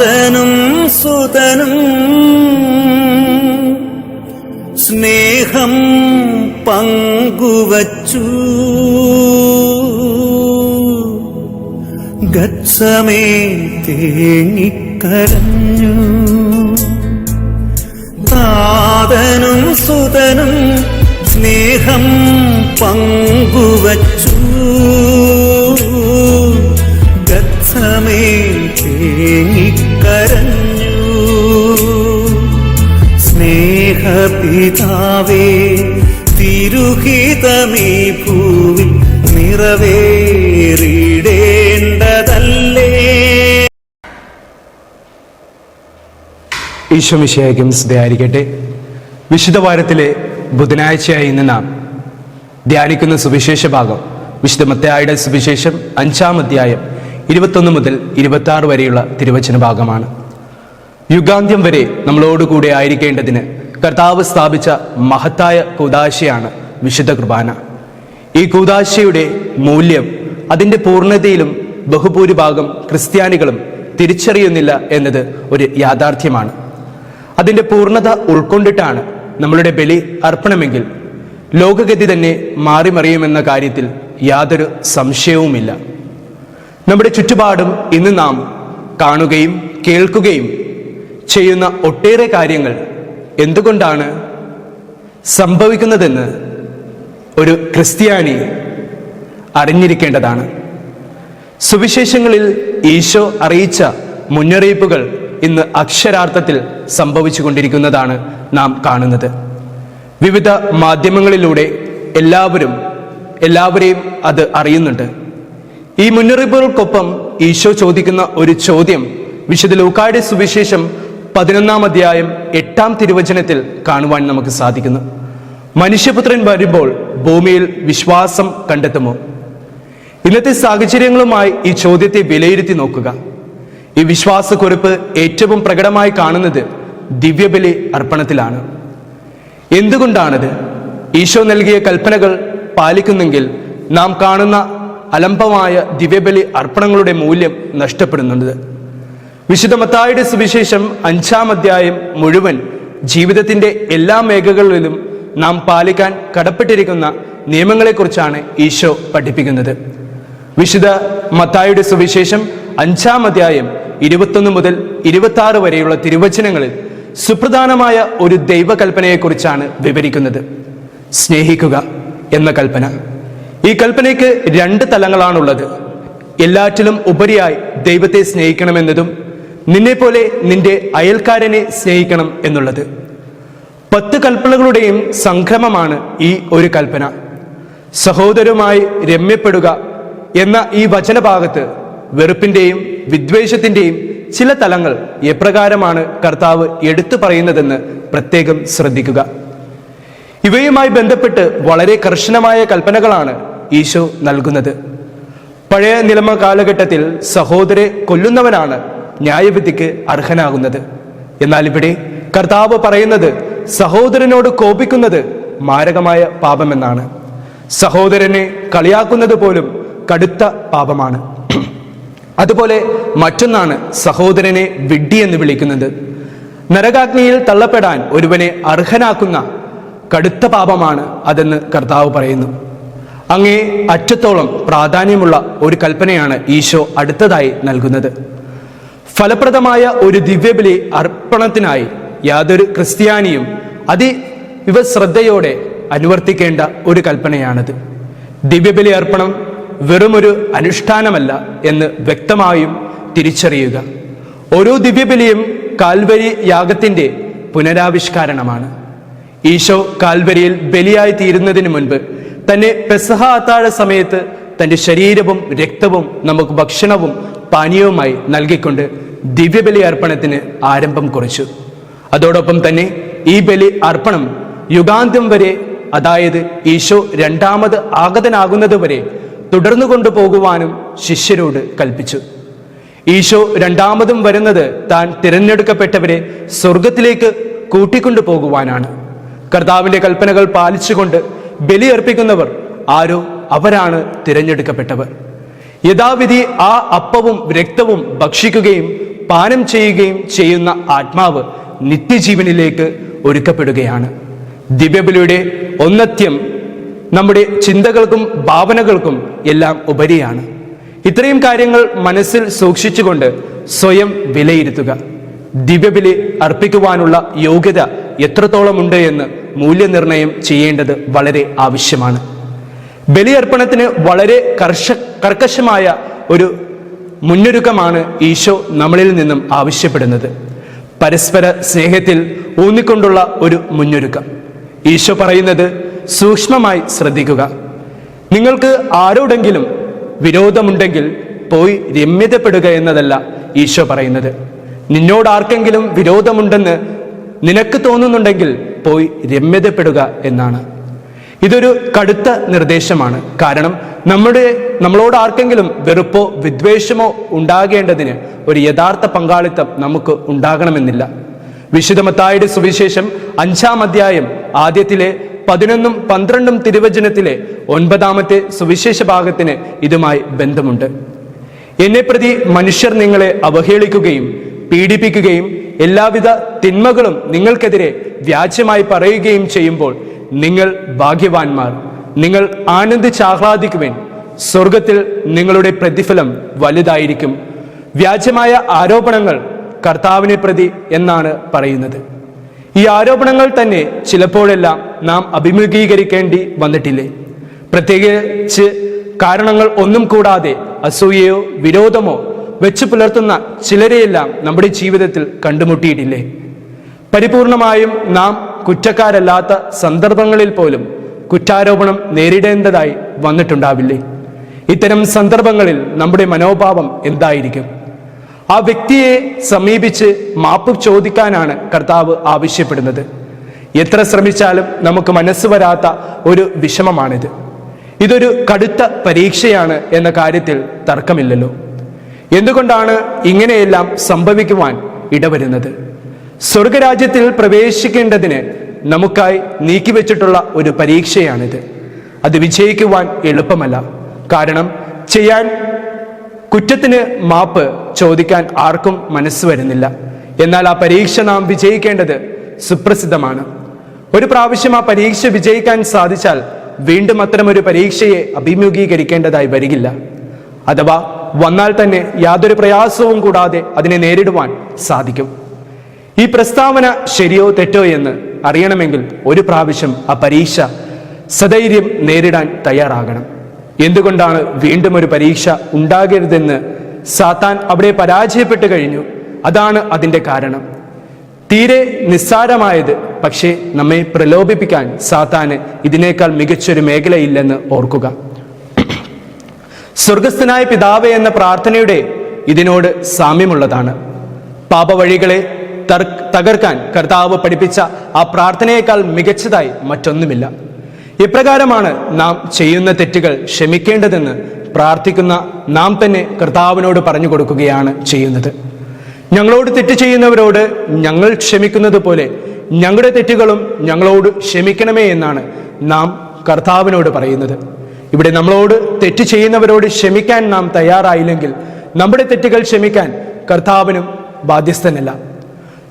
താതനും സുതനും സ്നേഹം പങ്കുവച്ചു. ഗച്ഛമേ തേങ്ങിക്കരഞ്ഞു. നാഥനും സുതനും സ്നേഹം പങ്കുവച്ചു. സ്നേഹപിതാവേ തിരുഹിതമീ ഭൂവിൽ നിറവേറിടേണ്ടതല്ലേ? ഈശോമിശയായിരിക്കും സ്തുതിയായിരിക്കട്ടെ. വിശുദ്ധ വാരത്തിലെ ബുധനാഴ്ചയായി ഇന്ന് നാം ധ്യാനിക്കുന്ന സുവിശേഷ ഭാഗം വിശുദ്ധ മത്തയായുടെ സുവിശേഷം അഞ്ചാം അധ്യായം ഇരുപത്തൊന്ന് മുതൽ ഇരുപത്തി വരെയുള്ള തിരുവചന ഭാഗമാണ്. യുഗാന്ത്യം വരെ നമ്മളോടുകൂടെ ആയിരിക്കേണ്ടതിന് കർത്താവ് സ്ഥാപിച്ച മഹത്തായ കൂതാശയാണ് വിശുദ്ധ കുർബാന. ഈ കൂതാശയുടെ മൂല്യം അതിന്റെ പൂർണതയിലും ബഹുഭൂരിഭാഗം ക്രിസ്ത്യാനികളും തിരിച്ചറിയുന്നില്ല എന്നത് ഒരു യാഥാർത്ഥ്യമാണ്. അതിന്റെ പൂർണത ഉൾക്കൊണ്ടിട്ടാണ് നമ്മളുടെ ബലി അർപ്പണമെങ്കിൽ ലോകഗതി തന്നെ മാറിമറിയുമെന്ന കാര്യത്തിൽ യാതൊരു സംശയവുമില്ല. നമ്മുടെ ചുറ്റുപാടും ഇന്ന് നാം കാണുകയും കേൾക്കുകയും ചെയ്യുന്ന ഒട്ടേറെ കാര്യങ്ങൾ എന്തുകൊണ്ടാണ് സംഭവിക്കുന്നതെന്ന് ഒരു ക്രിസ്ത്യാനി അറിഞ്ഞിരിക്കേണ്ടതാണ്. സുവിശേഷങ്ങളിൽ ഈശോ അറിയിച്ച മുന്നറിയിപ്പുകൾ ഇന്ന് അക്ഷരാർത്ഥത്തിൽ സംഭവിച്ചുകൊണ്ടിരിക്കുന്നതാണ് നാം കാണുന്നത്. വിവിധ മാധ്യമങ്ങളിലൂടെ എല്ലാവരും എല്ലാവരെയും അത് അറിയുന്നുണ്ട്. ഈ മുന്നറിയിപ്പുകൾക്കൊപ്പം ഈശോ ചോദിക്കുന്ന ഒരു ചോദ്യം വിശുദ്ധ ലൂക്കായുടെ സുവിശേഷം പതിനൊന്നാം അധ്യായം എട്ടാം തിരുവചനത്തിൽ കാണുവാൻ നമുക്ക് സാധിക്കുന്നു. മനുഷ്യപുത്രൻ വരുമ്പോൾ ഭൂമിയിൽ വിശ്വാസം കണ്ടെത്തുമോ? ഇന്നത്തെ സാഹചര്യങ്ങളുമായി ഈ ചോദ്യത്തെ വിലയിരുത്തി നോക്കുക. ഈ വിശ്വാസക്കുറിപ്പ് ഏറ്റവും പ്രകടമായി കാണുന്നത് ദിവ്യബലി അർപ്പണത്തിലാണ്. എന്തുകൊണ്ടാണത്? ഈശോ നൽകിയ കൽപ്പനകൾ പാലിക്കുന്നെങ്കിൽ നാം കാണുന്ന അലംബമായ ദിവ്യബലി അർപ്പണങ്ങളുടെ മൂല്യം നഷ്ടപ്പെടുന്നുണ്ട്. വിശുദ്ധ മത്തായുടെ സുവിശേഷം അഞ്ചാം അധ്യായം മുഴുവൻ ജീവിതത്തിന്റെ എല്ലാ മേഖലകളിലും നാം പാലിക്കാൻ കടപ്പെട്ടിരിക്കുന്ന നിയമങ്ങളെക്കുറിച്ചാണ് ഈശോ പഠിപ്പിക്കുന്നത്. വിശുദ്ധ മത്തായുടെ സുവിശേഷം അഞ്ചാം അധ്യായം ഇരുപത്തൊന്ന് മുതൽ ഇരുപത്തി ആറ് വരെയുള്ള തിരുവചനങ്ങളിൽ സുപ്രധാനമായ ഒരു ദൈവകൽപ്പനയെക്കുറിച്ചാണ് വിവരിക്കുന്നത്. സ്നേഹിക്കുക എന്ന കൽപ്പന. ഈ കൽപ്പനയ്ക്ക് രണ്ട് തലങ്ങളാണുള്ളത്. എല്ലാറ്റിലും ഉപരിയായി ദൈവത്തെ സ്നേഹിക്കണമെന്നതും നിന്നെപ്പോലെ നിന്റെ അയൽക്കാരനെ സ്നേഹിക്കണം എന്നുള്ളത്. പത്ത് കൽപ്പനകളുടെയും സംക്രമമാണ് ഈ ഒരു കൽപ്പന. സഹോദരമായി രമ്യപ്പെടുക എന്ന ഈ വചനഭാഗത്ത് വെറുപ്പിന്റെയും വിദ്വേഷത്തിന്റെയും ചില തലങ്ങൾ എപ്രകാരമാണ് കർത്താവ് എടുത്തു പറയുന്നതെന്ന് പ്രത്യേകം ശ്രദ്ധിക്കുക. ഇവയുമായി ബന്ധപ്പെട്ട് വളരെ കർശനമായ കൽപ്പനകളാണ് ഈശോ നൽകുന്നത്. പഴയ നിലമ കാലഘട്ടത്തിൽ സഹോദരെ കൊല്ലുന്നവനാണ് ന്യായവിധിക്ക് അർഹനാകുന്നത്. എന്നാൽ ഇവിടെ കർത്താവ് പറയുന്നത് സഹോദരനോട് കോപിക്കുന്നത് മാരകമായ പാപമെന്നാണ്. സഹോദരനെ കളിയാക്കുന്നത് പോലും കടുത്ത പാപമാണ്. അതുപോലെ മറ്റൊന്നാണ് സഹോദരനെ വിഡ്ഢി എന്ന് വിളിക്കുന്നത്. നരകാഗ്നിയിൽ തള്ളപ്പെടാൻ ഒരുവനെ അർഹനാക്കുന്ന കടുത്ത പാപമാണ് അതെന്ന് കർത്താവ് പറയുന്നു. അങ്ങേ അറ്റത്തോളം പ്രാധാന്യമുള്ള ഒരു കൽപ്പനയാണ് ഈശോ അടുത്തതായി നൽകുന്നത്. ഫലപ്രദമായ ഒരു ദിവ്യബലി അർപ്പണത്തിനായി യാതൊരു ക്രിസ്ത്യാനിയും അതി ഇവ ശ്രദ്ധയോടെ അനുവർത്തിക്കേണ്ട ഒരു കൽപ്പനയാണിത്. ദിവ്യബലി അർപ്പണം വെറുമൊരു അനുഷ്ഠാനമല്ല എന്ന് വ്യക്തമായും തിരിച്ചറിയുക. ഓരോ ദിവ്യബലിയും കാൽവരി യാഗത്തിന്റെ പുനരാവിഷ്കാരണമാണ്. ഈശോ കാൽവരിയിൽ ബലിയായി തീരുന്നതിന് മുൻപ് തന്നെ പെസഹ അത്താഴ സമയത്ത് തന്റെ ശരീരവും രക്തവും നമുക്ക് ഭക്ഷണവും പാനീയവുമായി നൽകിക്കൊണ്ട് ദിവ്യബലി അർപ്പണത്തിന് ആരംഭം കുറിച്ചു. അതോടൊപ്പം തന്നെ ഈ ബലി അർപ്പണം യുഗാന്ത്യം വരെ അതായത് ഈശോ രണ്ടാമത് ആഗതനാകുന്നത് വരെ തുടർന്നു കൊണ്ടുപോകുവാനും ശിഷ്യരോട് കൽപ്പിച്ചു. ഈശോ രണ്ടാമതും വരുന്നത് താൻ തിരഞ്ഞെടുക്കപ്പെട്ടവരെ സ്വർഗത്തിലേക്ക് കൂട്ടിക്കൊണ്ടു പോകുവാനാണ്. കർത്താവിന്റെ കൽപ്പനകൾ പാലിച്ചുകൊണ്ട് ബലിയർപ്പിക്കുന്നവർ ആരോ അവരാണ് തിരഞ്ഞെടുക്കപ്പെട്ടവർ. യഥാവിധി ആ അപ്പവും രക്തവും ഭക്ഷിക്കുകയും പാനം ചെയ്യുകയും ചെയ്യുന്ന ആത്മാവ് നിത്യജീവനിലേക്ക് ഒരുക്കപ്പെടുകയാണ്. ദിവ്യബലിയുടെ ഒന്നത്യം നമ്മുടെ ചിന്തകൾക്കും ഭാവനകൾക്കും എല്ലാം ഉപരിയാണ്. ഇത്രയും കാര്യങ്ങൾ മനസ്സിൽ സൂക്ഷിച്ചുകൊണ്ട് സ്വയം വിലയിരുത്തുക. ദിവ്യബലി അർപ്പിക്കുവാനുള്ള യോഗ്യത എത്രത്തോളമുണ്ട് എന്ന് മൂല്യനിർണയം ചെയ്യേണ്ടത് വളരെ ആവശ്യമാണ്. ബലിയർപ്പണത്തിന് വളരെ കർഷ കർക്കശമായ ഒരു മുന്നൊരുക്കമാണ് ഈശോ നമ്മളിൽ നിന്നും ആവശ്യപ്പെടുന്നത്. പരസ്പര സ്നേഹത്തിൽ ഊന്നിക്കൊണ്ടുള്ള ഒരു മുന്നൊരുക്കം. ഈശോ പറയുന്നത് സൂക്ഷ്മമായി ശ്രദ്ധിക്കുക. നിങ്ങൾക്ക് ആരോടെങ്കിലും വിരോധമുണ്ടെങ്കിൽ പോയി രമ്യതപ്പെടുക എന്നതല്ല ഈശോ പറയുന്നത്. നിന്നോട് ആർക്കെങ്കിലും വിരോധമുണ്ടെന്ന് നിനക്ക് തോന്നുന്നുണ്ടെങ്കിൽ പോയി രമ്യതപ്പെടുക എന്നാണ്. ഇതൊരു കടുത്ത നിർദ്ദേശമാണ്. കാരണം നമ്മുടെ നമ്മളോട് ആർക്കെങ്കിലും വെറുപ്പോ വിദ്വേഷമോ ഉണ്ടാകേണ്ടതിന് ഒരു യഥാർത്ഥ പങ്കാളിത്തം നമുക്ക് ഉണ്ടാകണമെന്നില്ല. വിശുദ്ധമത്തായുടെ സുവിശേഷം അഞ്ചാം അധ്യായം ആദ്യത്തിലെ പതിനൊന്നും പന്ത്രണ്ടും തിരുവചനത്തിലെ ഒൻപതാമത്തെ സുവിശേഷ ഭാഗത്തിന് ഇതുമായി ബന്ധമുണ്ട്. എന്നെ പ്രതി മനുഷ്യർ നിങ്ങളെ അവഹേളിക്കുകയും പീഡിപ്പിക്കുകയും എല്ലാവിധ തിന്മകളും നിങ്ങൾക്കെതിരെ വ്യാജ്യമായി പറയുകയും ചെയ്യുമ്പോൾ നിങ്ങൾ ഭാഗ്യവാന്മാർ. നിങ്ങൾ ആനന്ദിച്ച് ആഹ്ലാദിക്കുവേൻ. സ്വർഗത്തിൽ നിങ്ങളുടെ പ്രതിഫലം വലുതായിരിക്കും. വ്യാജമായ ആരോപണങ്ങൾ കർത്താവിനെ പ്രതി എന്നാണ് പറയുന്നത്. ഈ ആരോപണങ്ങൾ തന്നെ ചിലപ്പോഴെല്ലാം നാം അഭിമുഖീകരിക്കേണ്ടി വന്നിട്ടില്ലേ? പ്രത്യേകിച്ച് കാരണങ്ങൾ ഒന്നും കൂടാതെ അസൂയയോ വിരോധമോ വെച്ച് പുലർത്തുന്ന ചിലരെയെല്ലാം നമ്മുടെ ജീവിതത്തിൽ കണ്ടുമുട്ടിയിട്ടില്ലേ? പരിപൂർണമായും നാം കുറ്റക്കാരല്ലാത്ത സന്ദർഭങ്ങളിൽ പോലും കുറ്റാരോപണം നേരിടേണ്ടതായി വന്നിട്ടുണ്ടാവില്ലേ? ഇത്തരം സന്ദർഭങ്ങളിൽ നമ്മുടെ മനോഭാവം എന്തായിരിക്കും? ആ വ്യക്തിയെ സമീപിച്ച് മാപ്പ് ചോദിക്കാനാണ് കർത്താവ് ആവശ്യപ്പെടുന്നത്. എത്ര ശ്രമിച്ചാലും നമുക്ക് മനസ്സ് വരാത്ത ഒരു വിഷമമാണിത്. ഇതൊരു കടുത്ത പരീക്ഷയാണ് എന്ന കാര്യത്തിൽ തർക്കമില്ലല്ലോ. എന്തുകൊണ്ടാണ് ഇങ്ങനെയെല്ലാം സംഭവിക്കുവാൻ ഇടവരുന്നത്? സ്വർഗരാജ്യത്തിൽ പ്രവേശിക്കേണ്ടതിന് നമുക്കായി നീക്കിവെച്ചിട്ടുള്ള ഒരു പരീക്ഷയാണിത്. അത് വിജയിക്കുവാൻ എളുപ്പമല്ല. കാരണം ചെയ്യാൻ കുറ്റത്തിന് മാപ്പ് ചോദിക്കാൻ ആർക്കും മനസ്സ് വരുന്നില്ല. എന്നാൽ ആ പരീക്ഷ നാം വിജയിക്കേണ്ടത് സുപ്രസിദ്ധമാണ്. ഒരു പ്രാവശ്യം ആ പരീക്ഷ വിജയിക്കാൻ സാധിച്ചാൽ വീണ്ടും അത്തരമൊരു പരീക്ഷയെ അഭിമുഖീകരിക്കേണ്ടതായി വരികില്ല. അഥവാ വന്നാൽ തന്നെ യാതൊരു പ്രയാസവും കൂടാതെ അതിനെ നേരിടുവാൻ സാധിക്കും. ഈ പ്രസ്താവന ശരിയോ തെറ്റോ എന്ന് അറിയണമെങ്കിൽ ഒരു പ്രാവശ്യം ആ പരീക്ഷ സധൈര്യം നേരിടാൻ തയ്യാറാകണം. എന്തുകൊണ്ടാണ് വീണ്ടും ഒരു പരീക്ഷ ഉണ്ടാകരുതെന്ന് സാത്താൻ അവിടെ പരാജയപ്പെട്ടു കഴിഞ്ഞു? അതാണ് അതിന്റെ കാരണം. തീരെ നിസ്സാരമായത് പക്ഷേ നമ്മെ പ്രലോഭിപ്പിക്കാൻ സാത്താന് ഇതിനേക്കാൾ മികച്ചൊരു മേഖലയില്ലെന്ന് ഓർക്കുക. സ്വർഗസ്ഥനായ പിതാവ് എന്ന പ്രാർത്ഥനയുടെ ഇതിനോട് സാമ്യമുള്ളതാണ്. പാപവഴികളെ തകർക്കാൻ കർത്താവ് പഠിപ്പിച്ച ആ പ്രാർത്ഥനയേക്കാൾ മികച്ചതായി മറ്റൊന്നുമില്ല. ഇപ്രകാരമാണ് നാം ചെയ്യുന്ന തെറ്റുകൾ ക്ഷമിക്കേണ്ടതെന്ന് പ്രാർത്ഥിക്കുന്ന നാം തന്നെ കർത്താവിനോട് പറഞ്ഞു കൊടുക്കുകയാണ് ചെയ്യുന്നത്. ഞങ്ങളോട് തെറ്റ് ചെയ്യുന്നവരോട് ഞങ്ങൾ ക്ഷമിക്കുന്നത് പോലെ ഞങ്ങളുടെ തെറ്റുകളും ഞങ്ങളോട് ക്ഷമിക്കണമേ എന്നാണ് നാം കർത്താവിനോട് പറയുന്നത്. ഇവിടെ നമ്മളോട് തെറ്റ് ചെയ്യുന്നവരോട് ക്ഷമിക്കാൻ നാം തയ്യാറായില്ലെങ്കിൽ നമ്മുടെ തെറ്റുകൾ ക്ഷമിക്കാൻ കർത്താവിനും ബാധ്യസ്ഥനല്ല.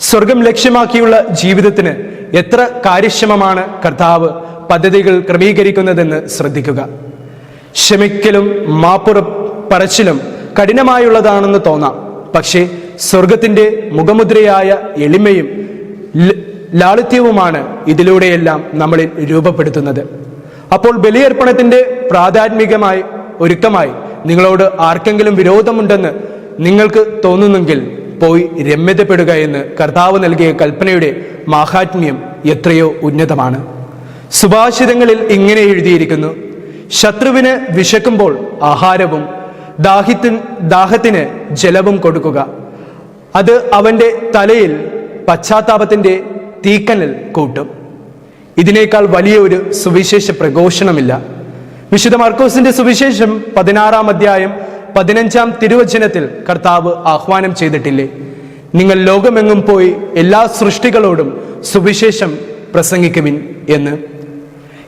സ്വർഗം ലക്ഷ്യമാക്കിയുള്ള ജീവിതത്തിന് എത്ര കാര്യക്ഷമമാണ് കർത്താവ് പദ്ധതികൾ ക്രമീകരിക്കുന്നതെന്ന് ശ്രദ്ധിക്കുക. ക്ഷമിക്കലും മാപ്പുറ പറച്ചിലും കഠിനമായുള്ളതാണെന്ന് തോന്നാം. പക്ഷേ സ്വർഗത്തിന്റെ മുഖമുദ്രയായ എളിമയും ലാളിത്യവുമാണ് ഇതിലൂടെയെല്ലാം നമ്മളിൽ രൂപപ്പെടുത്തുന്നത്. അപ്പോൾ ബലിയർപ്പണത്തിന്റെ പ്രാധാന്മികമായി ഒരുക്കമായി നിങ്ങളോട് ആർക്കെങ്കിലും വിരോധമുണ്ടെന്ന് നിങ്ങൾക്ക് തോന്നുന്നെങ്കിൽ പോയി രമ്യതപ്പെടുക എന്ന് കർത്താവ് നൽകിയ കൽപ്പനയുടെ മാഹാത്മ്യം എത്രയോ ഉന്നതമാണ്. സുഭാഷിതങ്ങളിൽ ഇങ്ങനെ എഴുതിയിരിക്കുന്നു ശത്രുവിന് വിശക്കുമ്പോൾ ആഹാരവും ദാഹിത്തി ദാഹത്തിന് ജലവും കൊടുക്കുക. അത് അവന്റെ തലയിൽ പശ്ചാത്താപത്തിന്റെ തീക്കനൽ കൂട്ടും. ഇതിനേക്കാൾ വലിയ ഒരു സുവിശേഷ പ്രഘോഷണമില്ല. വിശുദ്ധ മർക്കോസിന്റെ സുവിശേഷം പതിനാറാം അധ്യായം പതിനഞ്ചാം തിരുവചനത്തിൽ കർത്താവ് ആഹ്വാനം ചെയ്തിട്ടില്ലേ? നിങ്ങൾ ലോകമെങ്ങും പോയി എല്ലാ സൃഷ്ടികളോടും സുവിശേഷം പ്രസംഗിക്കുവിൻ എന്ന്.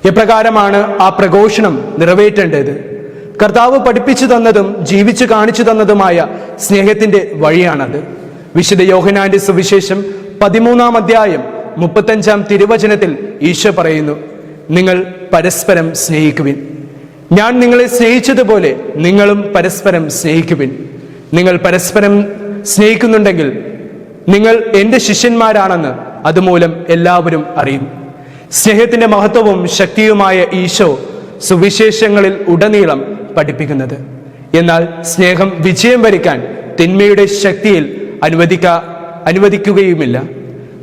എപ്രകാരമാണ് ആ പ്രഘോഷണം നിറവേറ്റേണ്ടത്? കർത്താവ് പഠിപ്പിച്ചു തന്നതും ജീവിച്ചു കാണിച്ചു തന്നതുമായ സ്നേഹത്തിന്റെ വഴിയാണത്. വിശുദ്ധ യോഹനാന്റെ സുവിശേഷം പതിമൂന്നാം അധ്യായം മുപ്പത്തഞ്ചാം തിരുവചനത്തിൽ ഈശോ പറയുന്നു നിങ്ങൾ പരസ്പരം സ്നേഹിക്കുവിൻ. ഞാൻ നിങ്ങളെ സ്നേഹിച്ചതുപോലെ നിങ്ങളും പരസ്പരം സ്നേഹിക്കുവിൻ. നിങ്ങൾ പരസ്പരം സ്നേഹിക്കുന്നുണ്ടെങ്കിൽ നിങ്ങൾ എന്റെ ശിഷ്യന്മാരാണെന്ന് അതുമൂലം എല്ലാവരും അറിയും. സ്നേഹത്തിന്റെ മഹത്വവും ശക്തിയുമായ ഈശോ സുവിശേഷങ്ങളിൽ ഉടനീളം പഠിപ്പിക്കുന്നത്. എന്നാൽ സ്നേഹം വിജയം വരിക്കാൻ തിന്മയുടെ ശക്തിയിൽ അനുവദിക്ക അനുവദിക്കുകയുമില്ല.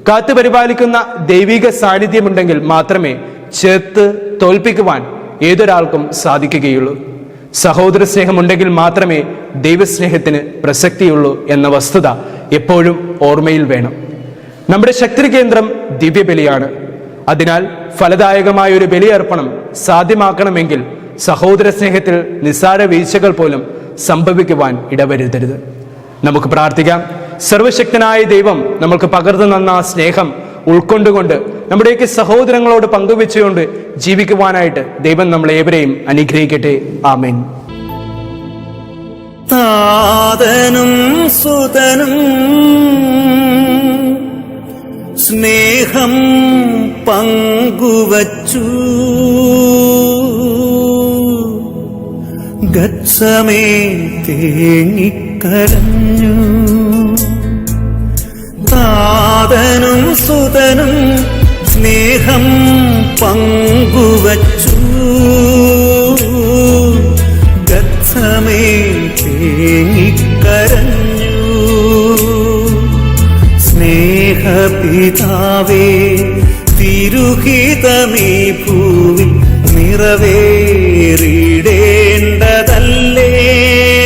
കാത്തുപരിപാലിക്കുന്ന ദൈവിക സാന്നിധ്യമുണ്ടെങ്കിൽ മാത്രമേ ചേർത്ത് തോൽപ്പിക്കുവാൻ ഏതൊരാൾക്കും സാധിക്കുകയുള്ളൂ. സഹോദര സ്നേഹമുണ്ടെങ്കിൽ മാത്രമേ ദൈവസ്നേഹത്തിന് പ്രസക്തിയുള്ളൂ എന്ന വസ്തുത എപ്പോഴും ഓർമ്മയിൽ വേണം. നമ്മുടെ ശക്തി കേന്ദ്രം ദിവ്യബലിയാണ്. അതിനാൽ ഫലദായകമായ ഒരു ബലിയർപ്പണം സാധ്യമാക്കണമെങ്കിൽ സഹോദര സ്നേഹത്തിൽ നിസ്സാര വീഴ്ചകൾ പോലും സംഭവിക്കുവാൻ ഇടവരുത്തരുത് നമുക്ക് പ്രാർത്ഥിക്കാം. സർവശക്തനായ ദൈവം നമ്മൾക്ക് പകർന്നു നന്ന സ്നേഹം ഉൾക്കൊണ്ടുകൊണ്ട് നമ്മുടെയൊക്കെ സഹോദരങ്ങളോട് പങ്കുവെച്ചുകൊണ്ട് ജീവിക്കുവാനായിട്ട് ദൈവം നമ്മളേവരെയും അനുഗ്രഹിക്കട്ടെ. ആമേൻ. താതനും സുതനും സ്നേഹം പങ്കുവച്ചു. ഗച്ഛമേ തേങ്ങിക്കരഞ്ഞു. താതനും സുതനും സ്നേഹം പങ്കുവച്ചു. ഗത്സമേക്കരഞ്ഞു സ്നേഹപിതാവേ തിരുഹിതമീ ഭൂവിൽ നിറവേറി.